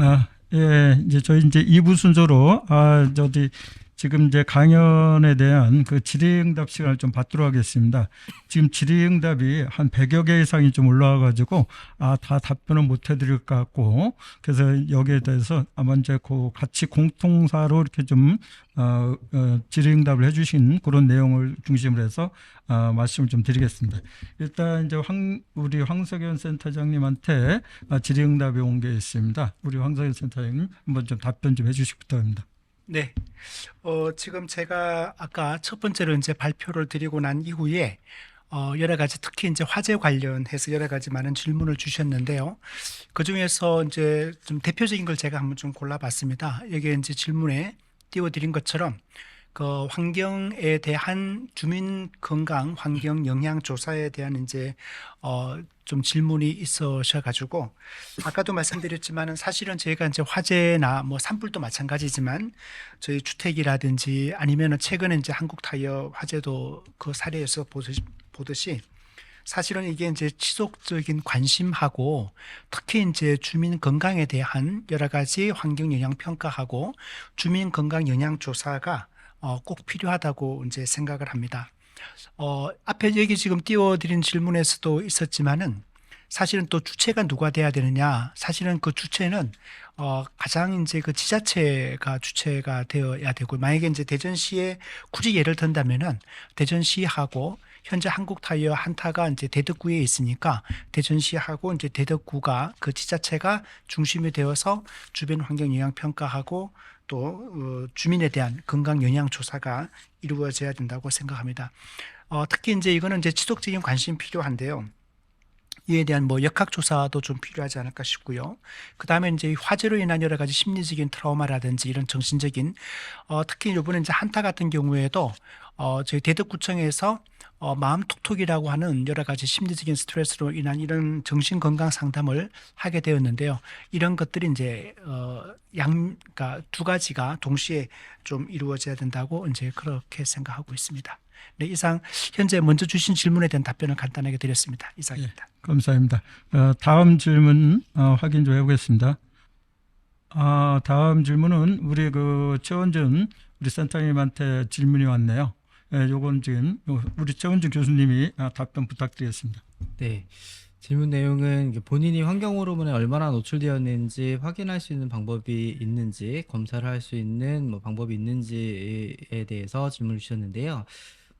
아, 예, 이제 저희 이제 2부 순서로 아, 저기 지금 이제 강연에 대한 그 질의응답 시간을 좀 받도록 하겠습니다. 지금 질의응답이 한 100여 개 이상이 좀 올라와 가지고 아, 다 답변을 못 해드릴 것 같고 그래서 여기에 대해서 아마 이제 그 같이 공통사로 이렇게 좀 어, 어, 질의응답을 해주신 그런 내용을 중심으로 해서 어, 말씀을 좀 드리겠습니다. 일단 이제 황, 우리 황석현 센터장님한테 아, 질의응답이 온 게 있습니다. 우리 황석현 센터장님 한번 좀 답변 좀 해주시기 부탁합니다. 네. 어, 지금 제가 아까 첫 번째로 이제 발표를 드리고 난 이후에 어, 여러 가지 특히 이제 화재 관련해서 여러 가지 많은 질문을 주셨는데요. 그 중에서 이제 좀 대표적인 걸 제가 한번 좀 골라봤습니다. 여기에 이제 질문에 띄워드린 것처럼 그 환경에 대한 주민 건강 환경 영향 조사에 대한 이제 어, 좀 질문이 있으셔 가지고 아까도 말씀드렸지만은 사실은 저희가 이제 화재나 뭐 산불도 마찬가지지만 저희 주택이라든지 아니면은 최근에 이제 한국 타이어 화재도 그 사례에서 보듯이, 보듯이 사실은 이게 이제 지속적인 관심하고 특히 이제 주민 건강에 대한 여러 가지 환경 영향 평가하고 주민 건강 영향 조사가 어, 꼭 필요하다고 이제 생각을 합니다. 어, 앞에 여기 지금 띄워드린 질문에서도 있었지만은 사실은 또 주체가 누가 돼야 되느냐? 사실은 그 주체는 어, 가장 이제 그 지자체가 주체가 되어야 되고 만약에 이제 대전시에 굳이 예를 든다면은 대전시하고 현재 한국 타이어 한타가 이제 대덕구에 있으니까 대전시하고 이제 대덕구가 그 지자체가 중심이 되어서 주변 환경 영향 평가하고 또 어, 주민에 대한 건강 영향 조사가 이루어져야 된다고 생각합니다. 어, 특히 이제 이거는 이제 지속적인 관심 필요한데요. 이에 대한 뭐 역학 조사도 좀 필요하지 않을까 싶고요. 그 다음에 이제 화재로 인한 여러 가지 심리적인 트라우마라든지 이런 정신적인 어, 특히 이번에 이제 한타 같은 경우에도 어, 저희 대덕구청에서 어, 마음 톡톡이라고 하는 여러 가지 심리적인 스트레스로 인한 이런 정신 건강 상담을 하게 되었는데요. 이런 것들이 이제 어, 양, 그러니까 두 가지가 동시에 좀 이루어져야 된다고 이제 그렇게 생각하고 있습니다. 네, 이상 현재 먼저 주신 질문에 대한 답변을 간단하게 드렸습니다. 이상입니다. 감사합니다. 어, 다음 질문 어, 확인 좀 해보겠습니다. 아, 다음 질문은 우리 그 최원준 우리 센터님한테 질문이 왔네요. 예, 요건 지금 요- 우리 최원준 교수님이 아, 답변 부탁드리겠습니다. 네. 질문 내용은 본인이 환경 호르몬에 얼마나 노출되었는지 확인할 수 있는 방법이 있는지 검사를 할 수 있는 뭐 방법이 있는지에 대해서 질문을 주셨는데요.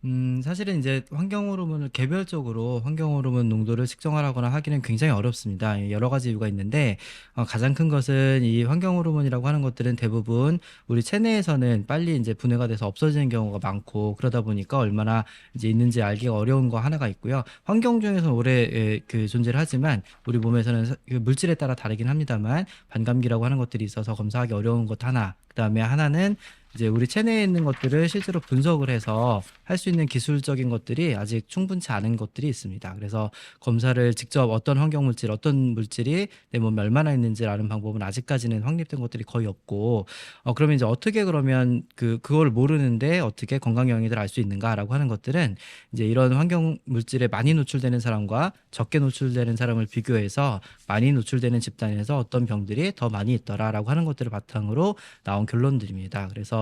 음, 사실은 이제 환경 호르몬을 개별적으로 환경 호르몬 농도를 측정하거나 하기는 굉장히 어렵습니다. 여러 가지 이유가 있는데 어, 가장 큰 것은 이 환경 호르몬이라고 하는 것들은 대부분 우리 체내에서는 빨리 이제 분해가 돼서 없어지는 경우가 많고 그러다 보니까 얼마나 이제 있는지 알기가 어려운 거 하나가 있고요. 환경 중에서는 오래 에, 그 존재를 하지만 우리 몸에서는 사- 그 물질에 따라 다르긴 합니다만 반감기라고 하는 것들이 있어서 검사하기 어려운 것 하나. 그다음에 하나는 이제 우리 체내에 있는 것들을 실제로 분석을 해서 할 수 있는 기술적인 것들이 아직 충분치 않은 것들이 있습니다. 그래서 검사를 직접 어떤 환경 물질, 어떤 물질이 내 몸에 얼마나 있는지 아는 방법은 아직까지는 확립된 것들이 거의 없고, 어, 그러면 이제 어떻게 그러면 그, 그걸 모르는데 어떻게 건강 영향을 알수 있는가라고 하는 것들은 이제 이런 환경 물질에 많이 노출되는 사람과 적게 노출되는 사람을 비교해서 많이 노출되는 집단에서 어떤 병들이 더 많이 있더라라고 하는 것들을 바탕으로 나온 결론들입니다. 그래서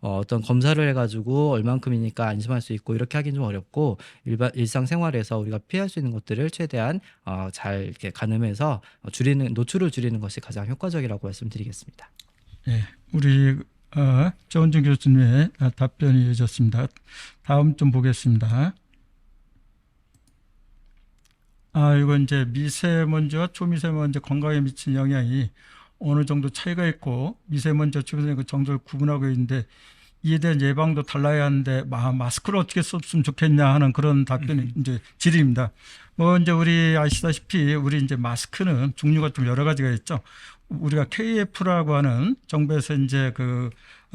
어, 어떤 검사를 해가지고 얼만큼이니까 안심할 수 있고 이렇게 하긴 좀 어렵고 일반 일상 생활에서 우리가 피할 수 있는 것들을 최대한 어, 잘 이렇게 가늠해서 어, 줄이는 노출을 줄이는 것이 가장 효과적이라고 말씀드리겠습니다. 예, 우리 어, 최원준 교수님의 아, 답변이 이어졌습니다. 다음 좀 보겠습니다. 아, 이건 이제 미세먼지와 초미세먼지 건강에 미친 영향이 어느 정도 차이가 있고 미세먼지와 초미세먼지 그 정도를 구분하고 있는데 이에 대한 예방도 달라야 하는데 마, 마스크를 어떻게 썼으면 좋겠냐 하는 그런 답변이 이제 질의입니다. 뭐 이제 우리 아시다시피 우리 이제 마스크는 종류가 좀 여러 가지가 있죠. 우리가 KF라고 하는 정부에서 이제 그 아,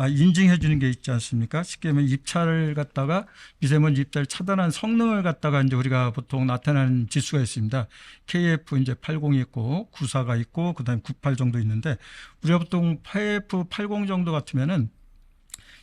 인증해 주는 게 있지 않습니까? 쉽게 말하면 입찰을 갖다가 미세먼지 입찰 차단한 성능을 갖다가 이제 우리가 보통 나타나는 지수가 있습니다. KF 이제 80이 있고 94가 있고 그다음에 98 정도 있는데 우리가 보통 KF 80 정도 같으면은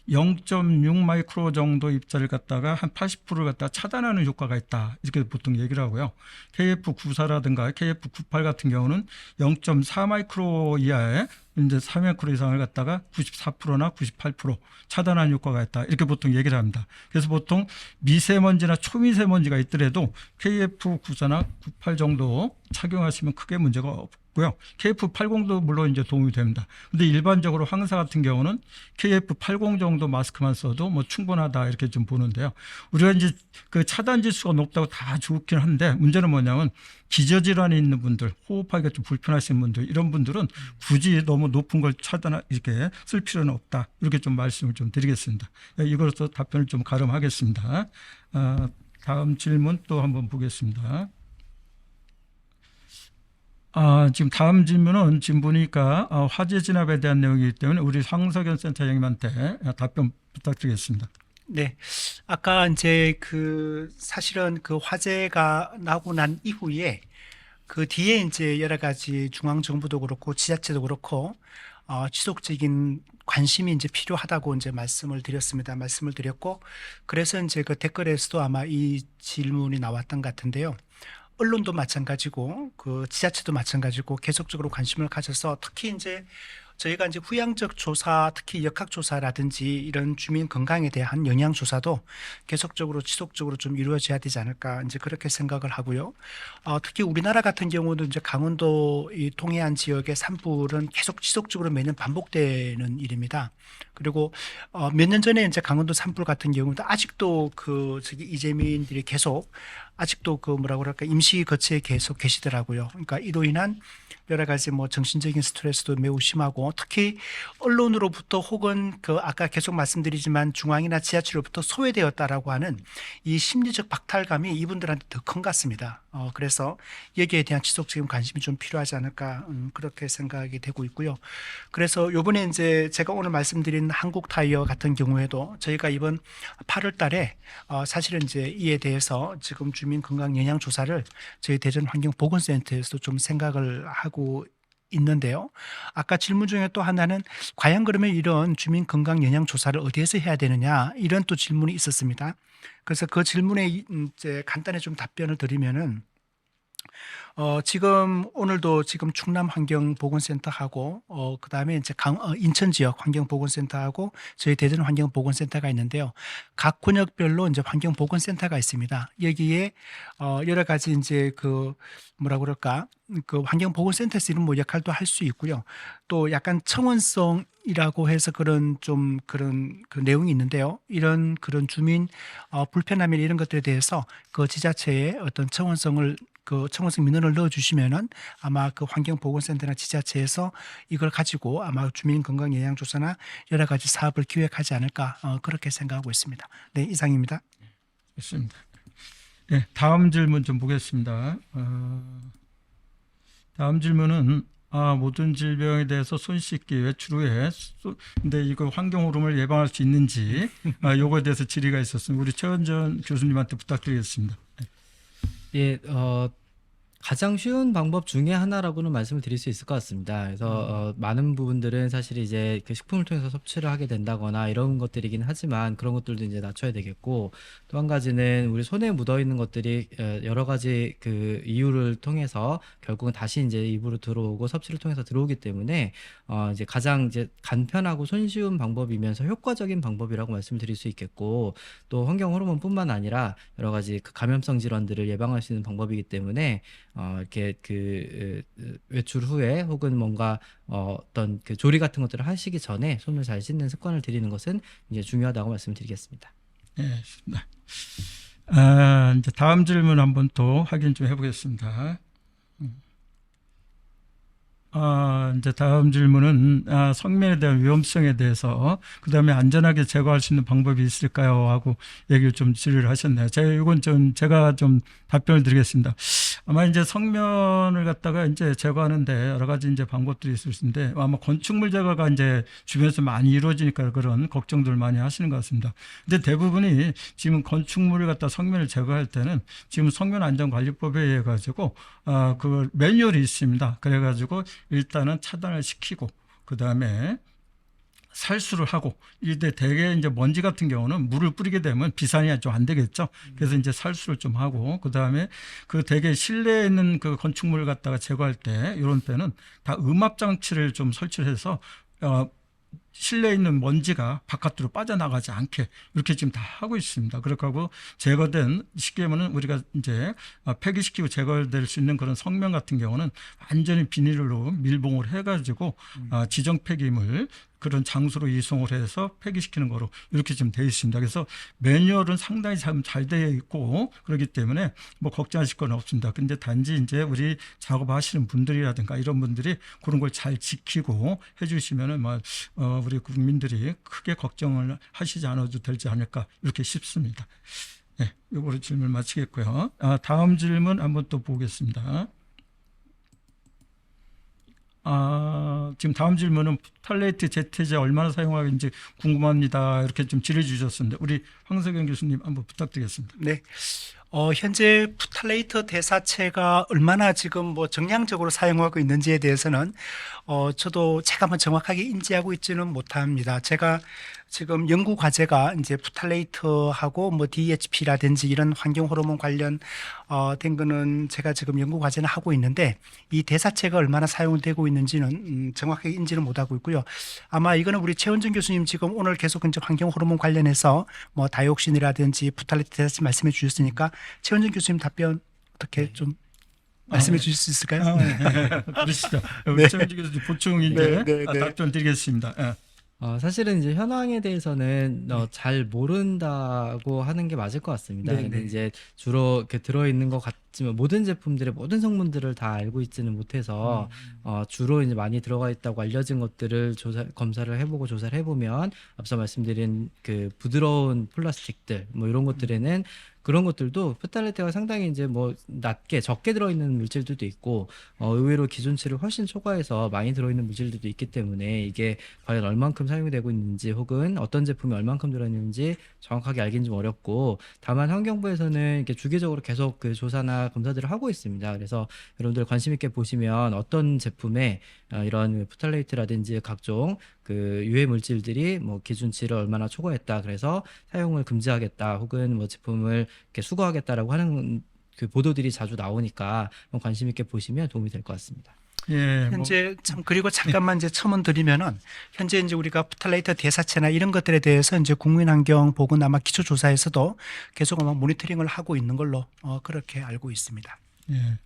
0.6 마이크로 정도 입자를 갖다가 한 80%를 갖다가 차단하는 효과가 있다. 이렇게 보통 얘기를 하고요. KF94라든가 KF98 같은 경우는 0.4 마이크로 이하의 이제 3마이크로 이상을 갖다가 94%나 98% 차단하는 효과가 있다. 이렇게 보통 얘기를 합니다. 그래서 보통 미세먼지나 초미세먼지가 있더라도 KF94나 98 정도 착용하시면 크게 문제가 없고요. KF80도 물론 이제 도움이 됩니다. 근데 일반적으로 황사 같은 경우는 KF80 정도 마스크만 써도 뭐 충분하다 이렇게 좀 보는데요. 우리가 이제 그 차단 지수가 높다고 다 좋긴 한데 문제는 뭐냐면 기저질환이 있는 분들, 호흡하기가 좀 불편하신 분들 이런 분들은 굳이 너무 높은 걸 차단 이렇게 쓸 필요는 없다. 이렇게 좀 말씀을 좀 드리겠습니다. 이걸로서 답변을 좀 가름하겠습니다. 아, 다음 질문 또 한번 보겠습니다. 아, 지금 다음 질문은 지금 보니까 어, 화재 진압에 대한 내용이기 때문에 우리 황석현 센터장님한테 답변 부탁드리겠습니다. 네. 아까 이제 그 사실은 그 화재가 나고 난 이후에 그 뒤에 이제 여러 가지 중앙 정부도 그렇고 지자체도 그렇고 어, 지속적인 관심이 이제 필요하다고 이제 말씀을 드렸습니다. 말씀을 드렸고 그래서 이제 그 댓글에서도 아마 이 질문이 나왔던 것 같은데요. 언론도 마찬가지고 그 지자체도 마찬가지고 계속적으로 관심을 가져서 특히 이제 저희가 이제 후양적 조사, 특히 역학 조사라든지 이런 주민 건강에 대한 영향 조사도 계속적으로 지속적으로 좀 이루어져야 되지 않을까 이제 그렇게 생각을 하고요. 어, 특히 우리나라 같은 경우도 이제 강원도 이 동해안 지역의 산불은 계속 지속적으로 매년 반복되는 일입니다. 그리고 어, 몇 년 전에 이제 강원도 산불 같은 경우도 아직도 그 저기 이재민들이 계속 아직도 그 뭐라 그럴까 임시 거처에 계속 계시더라고요. 그러니까 이로 인한 여러 가지 뭐 정신적인 스트레스도 매우 심하고 특히 언론으로부터 혹은 그 아까 계속 말씀드리지만 중앙이나 지하철로부터 소외되었다라고 하는 이 심리적 박탈감이 이분들한테 더큰것 같습니다. 어, 그래서 여기에 대한 지속적인 관심이 좀 필요하지 않을까 음, 그렇게 생각이 되고 있고요. 그래서 요번에 이제 제가 오늘 말씀드린 한국 타이어 같은 경우에도 저희가 이번 8월 달에 어, 사실은 이제 이에 대해서 지금 주민 건강 영향 조사를 저희 대전 환경 보건센터에서 좀 생각을 하고 있는데요. 아까 질문 중에 또 하나는 과연 그러면 이런 주민 건강 영향 조사를 어디에서 해야 되느냐 이런 또 질문이 있었습니다. 그래서 그 질문에 이- 음, 이제 간단히 좀 답변을 드리면은 어, 지금 오늘도 지금 충남 환경보건센터하고 어, 그다음에 이제 강, 어, 인천 지역 환경보건센터하고 저희 대전 환경보건센터가 있는데요. 각 권역별로 이제 환경보건센터가 있습니다. 여기에 어, 여러 가지 이제 그 뭐라 그럴까 그 환경보건센터에서 이런 뭐 역할도 할 수 있고요. 또 약간 청원성 이라고 해서 그런 좀 그런 그 내용이 있는데요. 이런 그런 주민 어, 불편함이나 이런 것들에 대해서 그 지자체에 어떤 청원성을 그 청원성 민원을 넣어 주시면은 아마 그 환경보건센터나 지자체에서 이걸 가지고 아마 주민 건강 영향 조사나 여러 가지 사업을 기획하지 않을까 어, 그렇게 생각하고 있습니다. 네 이상입니다. 있습니다. 예, 다음 질문 좀 보겠습니다. 어, 다음 질문은 아, 모든 질병에 대해서 손 씻기 외출 후에 소- 근데 이거 환경 오름을 예방할 수 있는지 아, 요거에 대해서 질의가 있었습니다. 우리 최원전 교수님한테 부탁드리겠습니다. 예, 어, 가장 쉬운 방법 중에 하나라고는 말씀을 드릴 수 있을 것 같습니다. 그래서 어, 많은 부분들은 사실 이제 그 식품을 통해서 섭취를 하게 된다거나 이런 것들이긴 하지만 그런 것들도 이제 낮춰야 되겠고 또 한 가지는 우리 손에 묻어 있는 것들이 어, 여러 가지 그 이유를 통해서 결국은 다시 이제 입으로 들어오고 섭취를 통해서 들어오기 때문에 어, 이제 가장 이제 간편하고 손쉬운 방법이면서 효과적인 방법이라고 말씀드릴 수 있겠고 또 환경 호르몬뿐만 아니라 여러 가지 그 감염성 질환들을 예방할 수 있는 방법이기 때문에 어, 이렇게 그 외출 후에 혹은 뭔가 어, 어떤 그 조리 같은 것들을 하시기 전에 손을 잘 씻는 습관을 들이는 것은 이제 중요하다고 말씀드리겠습니다. 예, 네. 아, 이제 다음 질문 한번 또 확인 좀 해보겠습니다. 음. 아, 이제 다음 질문은 아, 성면에 대한 위험성에 대해서 그다음에 안전하게 제거할 수 있는 방법이 있을까요? 하고 얘기를 좀 질의를 하셨네요. 제가 이건 좀 제가 좀 답변을 드리겠습니다. 아마 이제 성면을 갖다가 이제 제거하는데 여러 가지 이제 방법들이 있을 수 있는데 아마 건축물 제거가 이제 주변에서 많이 이루어지니까 그런 걱정들 많이 하시는 것 같습니다. 근데 대부분이 지금 건축물을 갖다 성면을 제거할 때는 지금 성면 안전관리법에 의해 가지고 아 그 매뉴얼이 있습니다. 그래 가지고 일단은 차단을 시키고 그 다음에 살수를 하고 이때 대개 이제 먼지 같은 경우는 물을 뿌리게 되면 비산이 좀 안 되겠죠. 그래서 이제 살수를 좀 하고 그다음에 그 대개 실내에 있는 그 건축물 갖다가 제거할 때 이런 때는 다 음압 장치를 좀 설치를 해서 어 실내에 있는 먼지가 바깥으로 빠져나가지 않게 이렇게 지금 다 하고 있습니다. 그렇게 하고 제거된 쉽게 하면은 우리가 이제 아, 폐기시키고 제거될 수 있는 그런 성면 같은 경우는 완전히 비닐로 밀봉을 해가지고 아, 지정 폐기물 그런 장소로 이송을 해서 폐기시키는 거로 이렇게 지금 되어 있습니다. 그래서 매뉴얼은 상당히 잘, 잘 되어 있고 그렇기 때문에 뭐 걱정하실 건 없습니다. 근데 단지 이제 우리 작업하시는 분들이라든가 이런 분들이 그런 걸 잘 지키고 해주시면은 뭐 어, 우리 국민들이 크게 걱정을 하시지 않아도 되지 않을까 이렇게 싶습니다. 네, 이거로 질문 마치겠고요. 아, 다음 질문 한번 또 보겠습니다. 아, 지금 다음 질문은 탈레이트 제트제 얼마나 사용하는지 궁금합니다. 이렇게 좀 질의 주셨습니다. 우리 황석영 교수님 한번 부탁드리겠습니다. 네. 어, 현재 푸탈레이터 대사체가 얼마나 지금 뭐 정량적으로 사용하고 있는지에 대해서는 어, 저도 제가 뭐 정확하게 인지하고 있지는 못합니다. 제가 지금 연구 과제가 이제 푸탈레이터하고 뭐 DHP라든지 이런 환경 호르몬 관련 어, 된 거는 제가 지금 연구 과제는 하고 있는데 이 대사체가 얼마나 사용되고 있는지는 음, 정확하게 인지를 못하고 있고요. 아마 이거는 우리 최원준 교수님 지금 오늘 계속 이제 환경 호르몬 관련해서 뭐 다이옥신이라든지 푸탈레이터 대사체 말씀해 주셨으니까 최원준 교수님 답변 어떻게 좀 말씀해 주실 수 있을까요? 아, 네. 그러시죠. 네. 우리 최민주 교수님 보충 이제 네, 네, 아, 네. 답변 드리겠습니다. 예. 어, 사실은 이제 현황에 대해서는 어, 잘 모른다고 하는 게 맞을 것 같습니다. 네, 근데 네. 이제 주로 이렇게 들어있는 것 같지만 모든 제품들의 모든 성분들을 다 알고 있지는 못해서 어, 주로 이제 많이 들어가 있다고 알려진 것들을 조사, 검사를 해보고 조사를 해보면 앞서 말씀드린 그 부드러운 플라스틱들 뭐 이런 것들에는 그런 것들도 페탈레테가 상당히 이제 뭐 낮게 적게 들어있는 물질들도 있고 어, 의외로 기준치를 훨씬 초과해서 많이 들어있는 물질들도 있기 때문에 이게 과연 얼만큼 사용이 되고 있는지 혹은 어떤 제품이 얼만큼 들어있는지 정확하게 알기는 좀 어렵고 다만 환경부에서는 이렇게 주기적으로 계속 그 조사나 검사들을 하고 있습니다. 그래서 여러분들 관심 있게 보시면 어떤 제품에 어, 이런 프탈레이트라든지 각종 그 유해 물질들이 뭐 기준치를 얼마나 초과했다 그래서 사용을 금지하겠다 혹은 뭐 제품을 이렇게 수거하겠다라고 하는 그 보도들이 자주 나오니까 관심 있게 보시면 도움이 될 것 같습니다. 예, 뭐, 현재 참 그리고 잠깐만 이제 첨언 드리면은 현재 이제 우리가 푸탈레이터 대사체나 이런 것들에 대해서 이제 국민환경보건 아마 기초조사에서도 계속 아마 모니터링을 하고 있는 걸로 어, 그렇게 알고 있습니다. 예.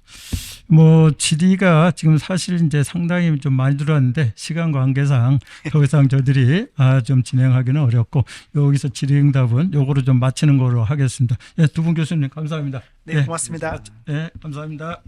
뭐 질의가 지금 사실 이제 상당히 좀 많이 들어왔는데 시간 관계상 더 이상 저들이 아, 좀 진행하기는 어렵고 여기서 질의응답은 요거로 좀 마치는 거로 하겠습니다. 예, 두 분 교수님 감사합니다. 네, 고맙습니다. 예, 감사합니다.